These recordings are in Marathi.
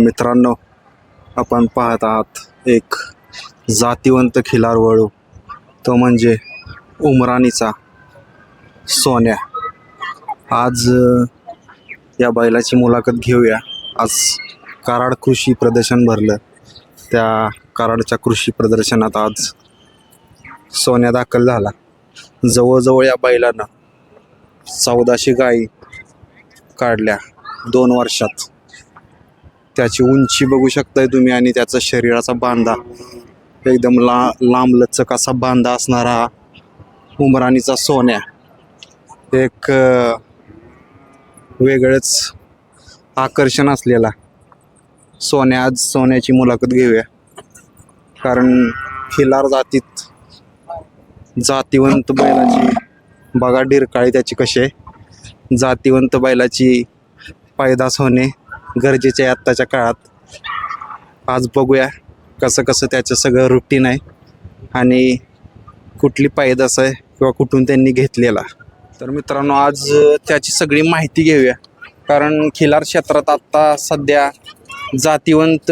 मित्रांनो आपण पाहत आहात एक जातिवंत खिलार वळू तो म्हणजे उमराणीचा सोन्या. आज या बैलाची मुलाखत घेऊया. आज कराड कृषी प्रदर्शन भरलं. त्या कराडच्या कृषी प्रदर्शनात आज सोन्या दाखल झाला. जवळजवळ या बैलानं चौदाशे गायी काढल्या दोन वर्षात. त्याची उंची बघू शकताय तुम्ही आणि त्याचा शरीराचा बांधा. एकदम ला लांब लचक असा बांधा असणारा उमराणीचा सोन्या. एक वेगळंच आकर्षण असलेला सोन्या. आज सोन्याची मुलाखत घेऊया. कारण खिलार जातीत जातीवंत बैलाची बघा डिरकाळी त्याची कसे जातिवंत जातीवंत बैलाची पैदास होणे गरजेचे आहे आत्ताच्या काळात. आज बघूया कसं कसं त्याचं सगळं रुटीन आहे. आणि कुठली पायदास आहे किंवा कुठून त्यांनी घेतलेला. तर मित्रांनो आज त्याची सगळी माहिती घेऊया. कारण खिलार क्षेत्रात आत्ता सध्या जातीवंत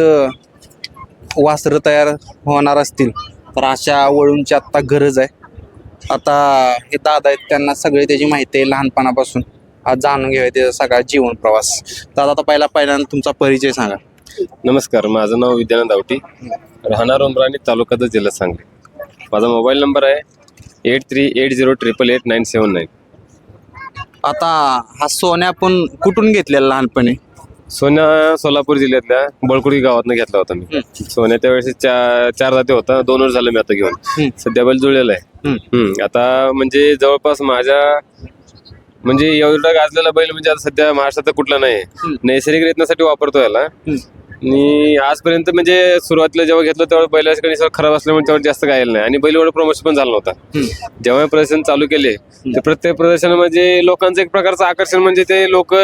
वासरं तयार होणार असतील. तर अशा वळूंची आत्ता गरज आहे. आता हे दादा आहेत त्यांना सगळी त्याची माहिती आहे लहानपणापासून. आज जाणून घेऊया त्याचा सगळा जीवन प्रवास. दादा आता पहिला पहिल्यांदा तुमचा परिचय सांगा. नमस्कार माझं नाव विद्यानंद आवटी. राहणार उमराणी तालुक्याचा जिल्हा सांगली. माझा मोबाईल नंबर आहे eight three eight zero triple eight nine seven nine आता हा सोन्या आपण कुठून घेतलेला लहानपणी? सोन्या सोलापूर जिल्ह्यातल्या बळकुडी गावातनं घेतला होता मी. सोन्या त्यावेळेस चार चार जाती होता दोन वर्ष झालं मी आता घेऊन. सध्या बैल जुळलेला आहे. आता म्हणजे जवळपास माझ्या म्हणजे एवढा गाजलेला बैल म्हणजे आता सध्या महाराष्ट्रात कुठला नाही. नैसर्गिक रेतनासाठी वापरतो याला. आणि आजपर्यंत म्हणजे सुरुवातीला जेव्हा घेतलं तेव्हा बैलाच्या कंडिशन खराब असल्यामुळे तेव्हा जास्त गायला नाही. आणि बैल एवढं प्रमोशन पण झालं नव्हता. जेव्हा प्रदर्शन चालू केले ते प्रत्येक प्रदर्शन म्हणजे लोकांचं एक प्रकारचं आकर्षण म्हणजे ते लोक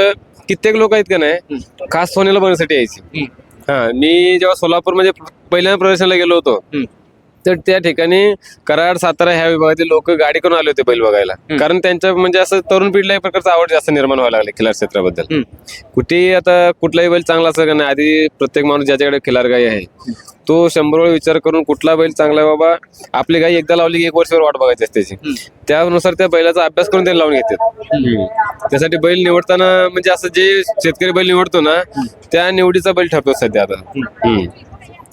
कित्येक लोक आहेत का नाही खास सोन्याला बघण्यासाठी यायचे. हा मी जेव्हा सोलापूर म्हणजे पहिल्या प्रदर्शनाला गेलो होतो तर त्या ठिकाणी कराड सातारा ह्या विभागातील लोक गाडी करून आले होते बैल बघायला. कारण त्यांच्या म्हणजे असं तरुण पिढीला एक प्रकारचा आवड जास्त निर्माण व्हायला लागली खिलार क्षेत्राबद्दल. कुठेही आता कुठलाही बैल चांगला असं का नाही आधी प्रत्येक माणूस ज्याच्याकडे खिलार गाई आहे तो शंभर वेळ विचार करून कुठला बैल चांगला आहे बाबा आपली गाई एकदा लावली की एक वर्षभर वाट बघायची असते त्याची. त्यानुसार त्या बैलाचा अभ्यास करून ते लावून घेतात. त्यासाठी बैल निवडताना म्हणजे असं जे शेतकरी बैल निवडतो ना त्या निवडीचा बैल ठरतो सध्या आता.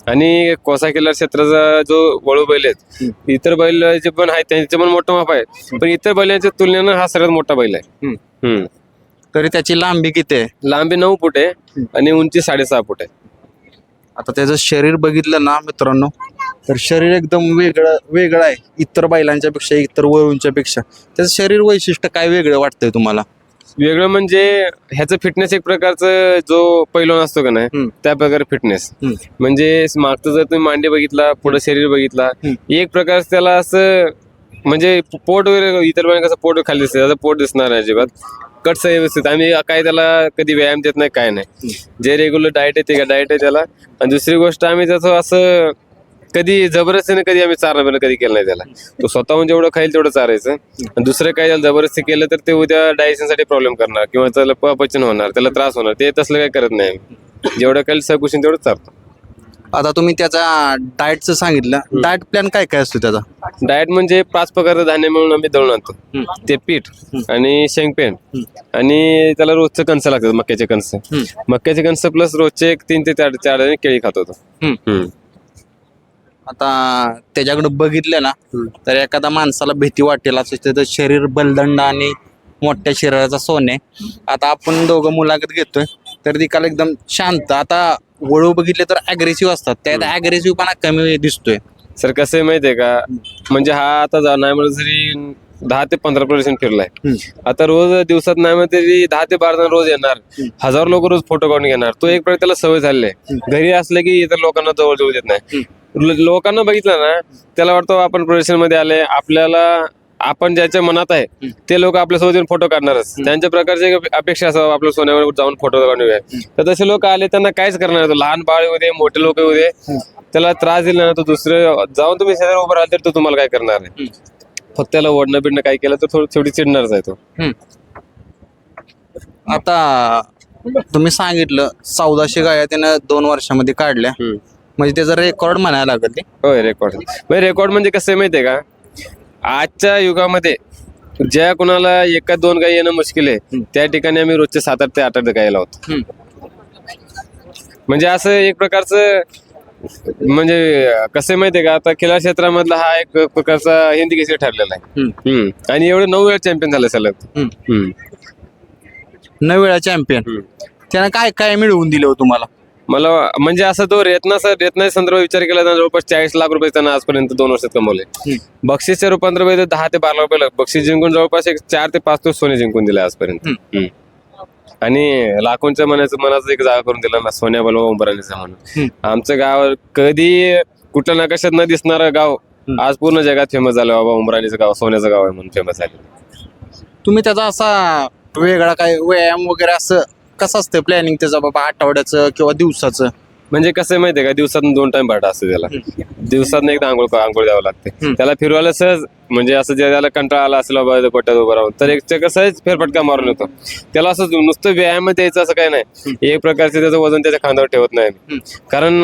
आणि कोसा किल्ला क्षेत्राचा जो वळू बैल आहेत इतर बैल जे पण आहेत त्यांचे पण मोठं माप आहे. पण इतर बैलांच्या तुलनेनं हा सगळ्यात मोठा बैल आहे. हम्म. तरी त्याची लांबी किती आहे? लांबी नऊ फूट आहे आणि उंची साडेसहा फूट आहे. आता त्याचं शरीर बघितलं ना मित्रांनो तर शरीर एकदम वेगळं वेगळं आहे. इतर बैलांच्या पेक्षा इतर वळूंच्या पेक्षा त्याचं शरीर वैशिष्ट्य काय वेगळं वाटतंय तुम्हाला? वेगळं म्हणजे ह्याचं फिटनेस एक प्रकारचं जो पैलवान असतो का नाही. त्या प्रकारे फिटनेस. म्हणजे मागचं जर तुम्ही मांडी बघितला पुढे शरीर बघितला एक प्रकार त्याला असं म्हणजे पोट वगैरे इतर वेळेला कसं पोट खाली दिसते त्याचं पोट दिसणार नाही अजिबात. कट्स व्यवस्थित. आम्ही काय त्याला कधी व्यायाम देत नाही काय नाही. जे रेग्युलर डाएट आहे ते डाएट आहे त्याला. आणि दुसरी गोष्ट आम्ही त्याचं असं कधी जबरदस्तीने कधी आम्ही चारणं बिरणं कधी केलं नाही त्याला. तो स्वतःहून जेवढं खाईल तेवढं चारायचं. आणि दुसरं काय त्याला जबरदस्ती केलं तर ते उद्या डायजेशनसाठी प्रॉब्लेम करणार किंवा त्याला अपचन होणार त्याला त्रास होणार ते तसलं काय करत नाही. आम्ही. जेवढं खाईल सकुशीन तेवढं चारतो. आता तुम्ही त्याचा डाएटचं सांगितलं. डाएट प्लॅन काय काय असतो त्याचा? डाएट म्हणजे पाच प्रकारचं धान्य मिळून आम्ही दळून आणतो. ते पीठ आणि शेंगपेंड आणि त्याला रोजचं कणस लागतात मक्याचे कणस. मक्याचे कणस प्लस रोजचे एक तीन ते चार चार केळी खात होतो हम्म. आता त्याच्याकडे बघितलं ना तर एखादा माणसाला भीती वाटेल असं त्याचं शरीर बलदंड आणि मोठ्या शरीराचा सोने. आता आपण दोघं मुलाखत घेतोय तर ती काल एकदम शांत. आता वळू बघितले तर अग्रेसिव्ह असतात. त्यात अग्रेसिव्हपणा कमी दिसतोय. सर कसं आहे माहितीये का? म्हणजे हा आता जा- नाही म्हणलं तरी दहा ते पंधरा पर्सेंट फिरलाय. आता रोज दिवसात नाही म्हणलं तरी दहा ते बारा जण रोज येणार. हजार लोक रोज फोटो काढून घेणार. तो एक प्रकार त्याला सवय झाली आहे. घरी असलं की इतर लोकांना जवळ जवळ देत नाही लोकांना बघितलं ना त्याला वाटतं आपण मध्ये आले आपल्याला आपण ज्याच्या मनात आहे ते लोक आपल्यासोबत येऊन फोटो काढणारच. त्यांच्या प्रकारची अपेक्षा असावं आपल्या सोन्यावर जाऊन फोटो काढूया. तर तसे लोक आले त्यांना काहीच करणार लहान बाळ येऊ दे मोठे लोक येऊ दे त्याला त्रास दिला ना तो दुसरं जाऊन तुम्ही शेजारी उभं राहिला तर तो तुम्हाला काय करणार आहे फक्त त्याला ओढणं बिडणं काय केलं तर थोडी थोडी चिडणारच आहे तो. आता तुम्ही सांगितलं चौदाशे गाया त्यानं दोन वर्षामध्ये काढल्या. म्हणजे त्याचा रेकॉर्ड म्हणायला लागेल ते. होय रेकॉर्ड म्हणजे रेकॉर्ड म्हणजे कसं आहे माहितीये का? आजच्या युगामध्ये ज्या कुणाला एका दोन गाई येणं मुश्किल आहे त्या ठिकाणी आम्ही रोजचे सात आठ ते आठ आठ लावतो हम्म. म्हणजे असं एक प्रकारचं म्हणजे कसं आहे माहितीये का? आता खेळा क्षेत्रामधला हा एक प्रकारचा हिंदी केसरी ठरलेला आहे. आणि एवढे नऊ वेळा चॅम्पियन झाले सलग. नऊ वेळा चॅम्पियन. त्यानं काय काय मिळवून दिलं हो तुम्हाला? मला म्हणजे असं तो रेतना रेतना संदर्भात विचार केला तर जवळपास चाळीस लाख रुपये त्यांना आजपर्यंत दोन वर्षात कमवले. बक्षीसच्या रूपांतर दहा ते बारा लाख रुपये बक्षीस जिंकून जवळपास एक चार ते पाच तो सोने जिंकून दिले आजपर्यंत. आणि लाखोंच्या मनाचं मनाचं एक जागा करून दिला ना सोन्या बलवा उंबराणीचा म्हणून. आमचं गाव कधी कुठल्या नकाशात न दिसणारं गाव आज पूर्ण जगात फेमस झालं बाबा उंबराणीचं गाव सोन्याचं गाव आहे म्हणून फेमस झालं तुम्ही त्याचा असा वेगळा काय व्यायाम वगैरे असं कसं असतं प्लॅनिंग त्याचं बाबा आठवड्याचं किंवा दिवसाचं? म्हणजे कसं आहे माहितीये का? दिवसातून दोन टाइम भाडा असतो त्याला. दिवसात एकदा आंघोळ आंघोळ द्यावं लागते. त्याला फिरवायला सहज म्हणजे असं जे त्याला कंटाळा आला असेल बाबा इथं गोट्यात उभं राहून तर एक कसं फेरफटका मारून येतो. त्याला असं नुसतं व्यायाम द्यायचं असं काही नाही. एक प्रकारचे त्याचं वजन त्याच्या खांद्यावर ठेवत नाही कारण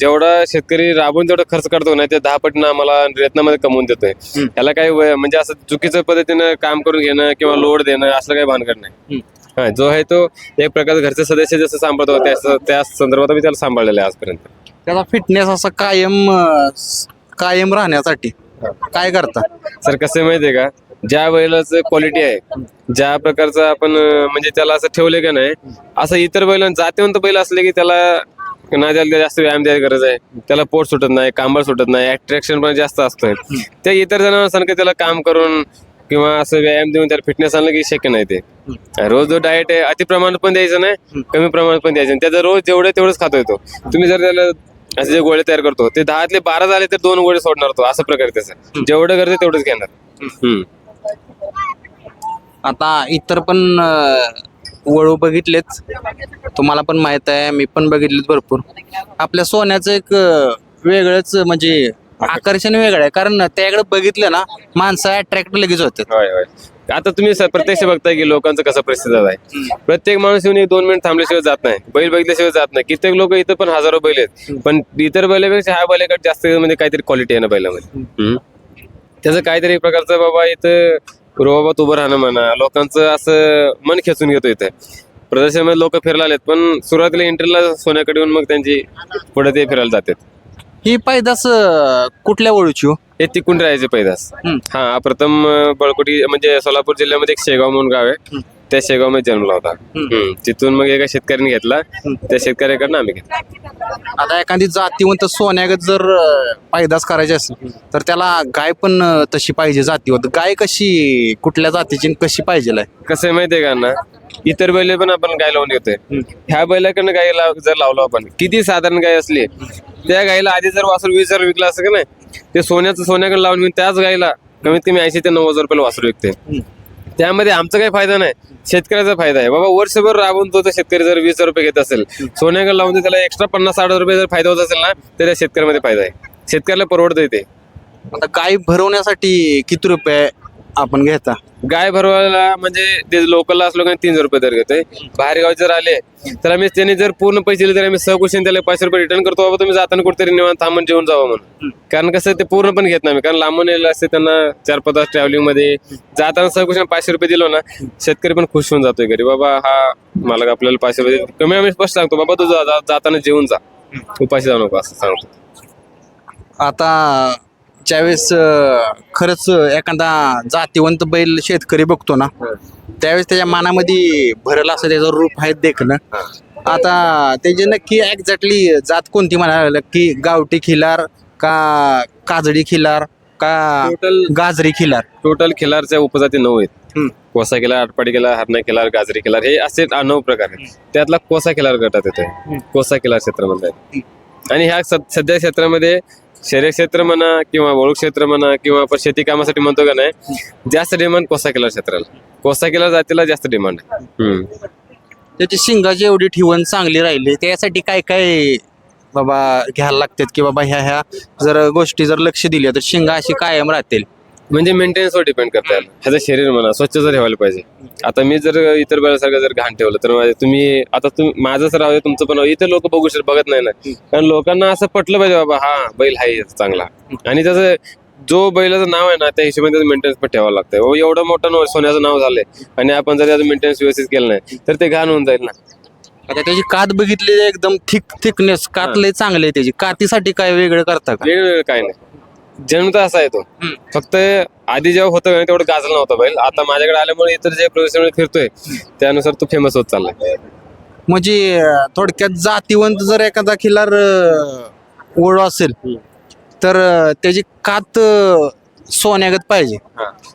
जेवढा शेतकरी राबून जेवढा खर्च करतो ना ते दहा पटीनं आम्हाला रेतनामध्ये कमवून देतोय. त्याला काही म्हणजे असं चुकीचं पद्धतीनं काम करून घेणं किंवा लोड देणं असलं काही भानगड नाही. हा जो आहे तो एक प्रकारचा घरचे सदस्य जसं सांभाळतो त्या त्या संदर्भात मी त्याला सांभाळलेलं आहे आजपर्यंत. त्याचा फिटनेस असा कायम अं, कायम राहण्यासाठी काय करता? सर कसं आहे माहितीये का? ज्या बैलाचं क्वालिटी आहे ज्या प्रकारचं आपण अं, म्हणजे त्याला असं ठेवले का नाही असं इतर बैलां जातीवंत बैल असले की त्याला नाही त्याला जास्त व्यायाम द्यायची गरज आहे. त्याला पोट सुटत नाही कांबळ सुटत नाही अट्रॅक्शन पण जास्त असतंय. त्या इतर जणांसारखं त्याला काम करून किंवा असं व्यायाम देऊन त्याला फिटनेस आणलं की शक्य नाही ते. रोज जो डाएट आहे अति प्रमाणात पण द्यायचं नाही कमी प्रमाणात पण द्यायचं त्याचा रोज जेवढं तेवढंच खातो येतो. तुम्ही जर त्याला असे जे गोळे तयार करतो ते दहातले बारा झाले तर दोन गोळे सोडणार तो असं प्रकारे त्याचं. जेवढं गरजे तेवढंच घेणार. हम्म. आता इतर पण अं, वळू बघितलेत. तुम्हाला पण माहीत आहे मी पण बघितलेत भरपूर. आपल्या सोन्याचं एक अं, वेगळंच म्हणजे आकर्षण वेगळं आहे. कारण त्याकडे बघितलं ना माणसं अट्रॅक्ट लगेच होते होय होय. आता तुम्ही स- प्रत्यक्ष बघताय की लोकांचं कसं प्रतिसाद आहे. प्रत्येक माणूस येऊन एक दोन मिनिट थांबल्याशिवाय जात नाही. बैल बघितल्याशिवाय जात नाही. कित्येक लोक इथं पण हजारो बैल आहेत. पण इतर बैलापेक्षा ह्या बैलाकडे जास्त म्हणजे काहीतरी क्वालिटी आहे ना बैलामध्ये. हम्म. त्याचं काहीतरी एक प्रकारचं बाबा इथं रोबाबात उभं राहणं म्हणा लोकांचं असं मन खेचून घेतो इथं. प्रदर्शनामध्ये लोक फिरायला आलेत पण सुरुवातीला एंट्रीला सोन्याकडे येऊन मग त्यांची पुढे ते फिरायला जातात. ही पैदास अं, कुठल्या वळूची हो? हे तिकून राहायचे पैदास. हम्म. हा प्रथम अं, बळकोटी म्हणजे सोलापूर जिल्ह्यामध्ये एक शेगाव म्हणून गाव आहे. त्या शेगावमध्ये जन्मला होता. हम्म. तिथून मग एका शेतकऱ्याने घेतला. त्या शेतकऱ्याकडनं आम्ही घेतला. आता एखादी जातीवंत सोन्यागत जर अं, पैदास करायची असेल तर त्याला गाय पण अं, तशी पाहिजे जातीवंत. गाय कशी कुठल्या जातीची आणि कशी पाहिजे कसं आहे माहितीये का ना इतर बैल पण आपण गाय लावून घेतोय. ह्या बैलाकडनं गाय लाव जर लावलो आपण किती साधारण गाय असली त्या गायला आधी जर वासरू वीस हजार विकला असं का नाही ते सोन्याचं सोन्याकडे लावून घेऊन त्याच गायला कमीत कमी ऐंशी ते नव्वद हजार रुपयाला वासरू विकते. त्यामध्ये आमचा काही फायदा नाही शेतकऱ्याचा फायदा आहे. बाबा वर्षभर राबून तो शेतकरी जर वीस हजार रुपये घेत असेल सोन्याकडे लावून त्याला एक्स्ट्रा पन्नास साठ रुपये जर फायदा होत असेल ना तर त्या शेतकऱ्यामध्ये फायदा आहे. शेतकऱ्याला परवडतं ते. आता गाय भरवण्यासाठी किती रुपये आपण घेता गाय भरवायला म्हणजे ते लोकलला असलो का तीनशे रुपये दर घेतोय. बाहेर गाव जर आले तर आम्ही त्यांनी जर पूर्ण पैसे दिले तर आम्ही सहकुशीन त्याला पाचशे रुपये रिटर्न करतो. बाबा तुम्ही जाताना कुठेतरी निवांत थांबून जेवून जावं म्हणून. कारण कसं ते पूर्ण पण घेत नाही कारण लांबून यायला असते त्यांना चार पाच तास ट्रॅव्हलिंगमध्ये. जाताना सहकुशीन पाचशे रुपये दिलो ना शेतकरी पण खुश होऊन जातोय घरी. बाबा हा मला आपल्याला पाचशे रुपये. कमी आम्ही स्पष्ट सांगतो बाबा तू जाताना जेवून जा. उपाशी जाऊ नको असं सांगतो. आता ज्यावेळेस अं, खरंच एखादा जातीवंत बैल शेतकरी बघतो ना त्यावेळेस त्याच्या मनामध्ये भरलं असं त्याचं रूप आहे देखणं. आता त्याची नक्की एक्झॅक्टली जात कोणती म्हणायला की गावठी खिलार का काजडी खिलार का टोटल गाजरी खिलार? टोटल खिलारच्या उपजाती नऊ आहेत. हम्म. कोसा खिलार आटपाडी खिलार हरणा खिलार गाजरी खिलार हे असे आ- नऊ प्रकार आहेत. त्यातला कोसा खिलार गटात येतोय. कोसा खिलार क्षेत्रामध्ये आहे. आणि ह्या सद- सध्या क्षेत्रामध्ये क्षेत्र म्हणा किंवा वळू क्षेत्र म्हणा किंवा आपण शेती कामासाठी म्हणतो का नाही जास्त डिमांड कोसा खिलार क्षेत्राला? कोसा खिलार जातीला जास्त डिमांड आहे. हम्म. त्याची शिंगाची एवढी ठिवण चांगली राहिली त्यासाठी काय काय बाबा घ्यायला लागतात की बाबा ह्या ह्या जर गोष्टी जर लक्ष दिल्या तर शिंगा अशी कायम राहतील. म्हणजे मेंटेनन्सवर डिपेंड करता येईल ह्याचं शरीर म्हणा स्वच्छ जर ठेवायला पाहिजे. आता मी जर इतर बैलासारखं जर घाण ठेवलं तर माझे- तुम्ही आता तुम्ही माझं सर राहू दे, तुमचं पण इतर लोक बघू शकत बघत नाही ना. कारण लोकांना असं पटलं पाहिजे बाबा हा बैल आहे चांगला. आणि त्याचं जो बैलाचं नाव आहे ना त्या हिशोबाने त्याचं मेंटेनन्स पण ठेवावं लागतं हो, एवढं मोठं सोन्याचं नाव झालंय. आणि आपण जर त्याचं मेंटेनन्स व्यवस्थित केलं नाही तर ते घाण होऊन जाईल ना. आता त्याची कात बघितली एकदम थिक थिकनेस कात लय चांगली आहे त्याची. कातीसाठी काय वेगळं करता का? वेगवेगळं काय नाही. जन्मता असा आहे तो. हम्म. फक्त आधी जेव्हा होतं तेवढं गाजला नव्हता बैल. आता माझ्याकडे आल्यामुळे इतर जे प्रोफेशनल फिरतोय त्यानुसार तो फेमस होत चाललाय. म्हणजे थोडक्यात जातीवंत जर एखादा खिलार ओळ असेल तर त्याची कात सोन्यागत पाहिजे.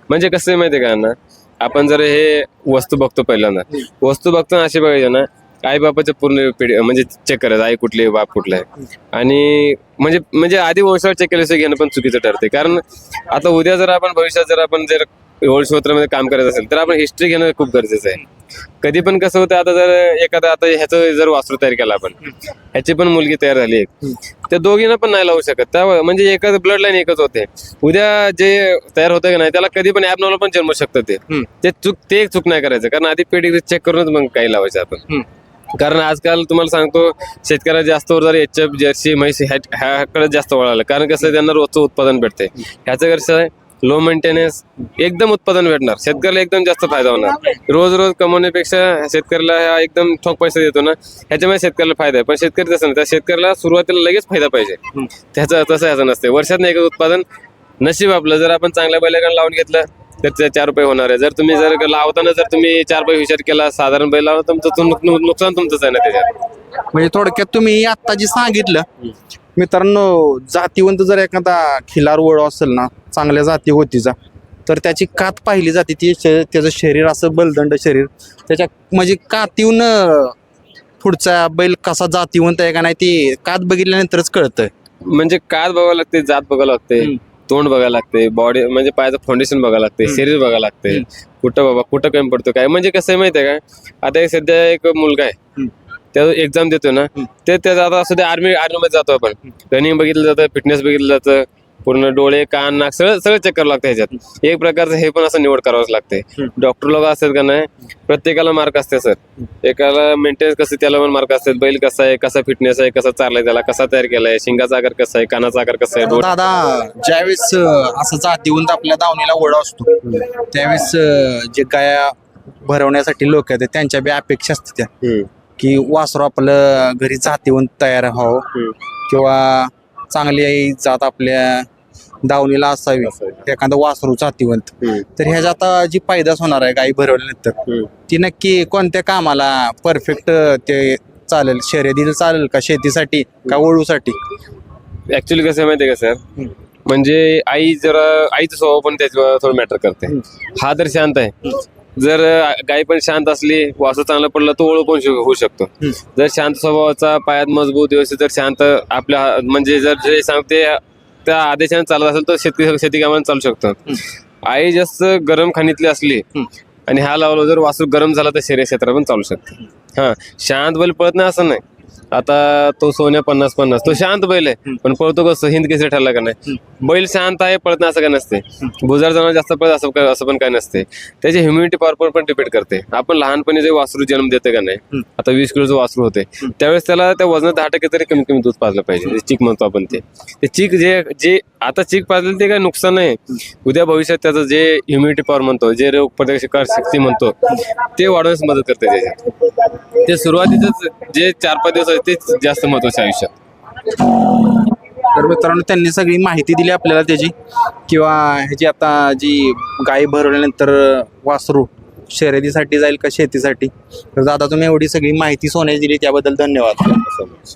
म्हणजे कसं माहितीये का ना आपण जर हे वस्तू बघतो पहिल्यांदा. वस्तू बघताना अशी बघायची ना आई बापाच्या पूर्ण पिढी म्हणजे चेक करायचं आई कुठली आहे, बाप कुठला आहे. आणि म्हणजे म्हणजे आधी वंशावळ चेक केल्याशिवाय घेणं पण चुकीचं ठरते कारण आता उद्या जर आपण भविष्यात जर आपण जर वंशवत्रामध्ये काम करायचं असेल तर आपण हिस्ट्री घेणं खूप गरजेचं आहे. कधी पण कसं होतं आता जर एखादं आता ह्याचं जर वासरू तयार केला आपण ह्याची पण मुलगी तयार झाली एक त्या दोघींना पण नाही लावू शकत. त्या म्हणजे एकच ब्लड लाईन एकच होते. उद्या जे तयार होतं की नाही त्याला कधी पण ऍबनॉर्मल पण जन्मू शकतं ते. चूक ते चूक नाही करायचं. कारण आधी पेडी चेक करूनच मग काही लावायचं आपण. कारण आजकाल तुम्हाला सांगतो शेतकऱ्या जास्त वर जर एच एफ जर्सी म्हैस ह्या- ह्याकडे जास्त वळालं. कारण कसं त्यांना रोजचं उत्पादन भेटते ह्याचं कसं आहे लो मेंटेनन्स एकदम उत्पादन भेटणार. शेतकऱ्याला एकदम जास्त फायदा होणार. रोज रोज कमवण्यापेक्षा शेतकऱ्याला हा एकदम ठोक पैसे देतो ना ह्याच्यामुळे शेतकऱ्याला फायदा आहे. पण शेतकरी तसं नाही. त्या शेतकऱ्याला सुरुवातीला लगेच फायदा पाहिजे. त्याचं तसं ह्याचं नसते वर्षात नाही एकच उत्पादन नशीब आपलं. जर आपण चांगल्या बैलाकडे लावून घेतलं तर ते चार रुपये होणार आहे. जर तुम्ही जर लावताना जर तुम्ही चार रुपये विचार केला साधारण बैल लावला तुमचं तुम- नुक- नुकसान तुमचंच आहे ना त्याच्यात. म्हणजे थोडक्यात तुम्ही आता जे सांगितलं मित्रांनो जातीवंत जर एखादा खिलार ओळ असेल ना चांगल्या जाती होतीचा तर त्याची कात पाहिली जाते. ती श- त्याचं शरीर असं बलदंड शरीर. त्याच्या म्हणजे कातीहून अं, पुढचा बैल कसा जातीवंत आहे का नाही ती कात बघितल्यानंतरच कळतं म्हणजे कात बघावं लागते जात बघावं लागते. हम्म. तोंड बघायला लागते बॉडी म्हणजे पायाचं फाउंडेशन बघायला लागते. शरीर बघायला लागते. कुठं बाबा कुठं कमी पडतो काय? म्हणजे कसं आहे माहितीये का? आता एक सध्या एक मुलगा आहे. हम्म. त्या एक्झाम देतो ना. ते त्याचा आता सध्या आर्मी आर्मीमध्ये जातो आपण. रनिंग बघितलं जातं फिटनेस बघितलं जातं. पूर्ण डोळे कान नाक सगळं सगळं चेक करावं लागतं ह्याच्यात. एक प्रकारचं हे पण असं निवड करावंच लागते. डॉक्टर लोक असतात का नाही? प्रत्येकाला मार्क असते सर एकाला मेंटेनन्स कसं त्याला पण मार्क असतात. बैल कसा आहे कसा फिटनेस आहे कसा चाललाय त्याला कसा तयार केलाय शिंगाचा आकार कसा आहे कानाचा आकार कसा आहे दादा ज्यावेळेस असं जातीवंत आपल्या दावणीला ओढ असतो त्यावेळेस जे गाया भरवण्यासाठी लोक आहेत त्यांच्या बी अपेक्षा असते त्या. की वासरू आपलं घरी जातीवंत तयार व्हावं. किंवा चांगली जात आपल्या दावणीला असावी. एखादं वासरू जातीवंत. तर ह्याच्या आता जी पैदास होणार आहे गाई भरवल्यानंतर. ती नक्की कोणत्या कामाला परफेक्ट ते चालेल? शर्यतीला चालेल का शेतीसाठी का वळूसाठी? ऍक्च्युली कसं आहे माहितीये का सर. म्हणजे आई जरा आईचं स्वभाव पण त्याच्यावर थोडं मॅटर करते. हा तर शांत आहे. जर गाय पण शांत असली वासू चांगलं पडलं तो ओळख पण होऊ शकतो. जर शांत स्वभावाचा पायात मजबूत व्यवस्थित जर शांत आपल्या म्हणजे जर जे सांगते त्या आदेशाने चालत असेल तर शेती शेती कामाने चालू शकतो आई जास्त गरम खाणीतली असली आणि हा लावला जर वासू गरम झाला तर शरीर क्षेत्र पण चालू शकते. हा शांत बैल पळत नाही असं नाही. आता तो सोन्या पन्नास पन्नास तो शांत बैल आहे. पण पळतो कसं हिंद केसरी ठरला का नाही? बैल शांत आहे पळत नाही असं काय नसते. भुजार जणांना जास्त पळत असं काय- असं पण काय नसते. त्याची ह्युमिनिटी पॉवर पण डिपेंड करते. आपण लहानपणी जे वासरू जन्म देते का नाही आता वीस किलोचं वासरू होते त्यावेळेस त्याला त्या वजनात दहा टक्के तरी कमी कमी दूध पाजलं पाहिजे. चीक म्हणतो आपण ते. ते चीक जे जे आता चीक पाजलेलं ते काय नुकसान नाही. उद्या भविष्यात त्याचं जे ह्युमिनिटी पॉवर म्हणतो जे रोग प्रतिकार शक्ती म्हणतो ते वाढवण्यास मदत करते त्याच्यात ते सुरुवातीच जे चार पाच दिवस आहे तेच जास्त महत्त्वाचे आयुष्यात. तर मित्रांनो त्यांनी सगळी माहिती दिली आपल्याला त्याची. किंवा ह्याची आता जी गाय भरवल्यानंतर वासरू शर्यतीसाठी जाईल का शेतीसाठी? तर दादा तुम्ही एवढी सगळी माहिती सोन्याची दिली त्याबद्दल धन्यवाद.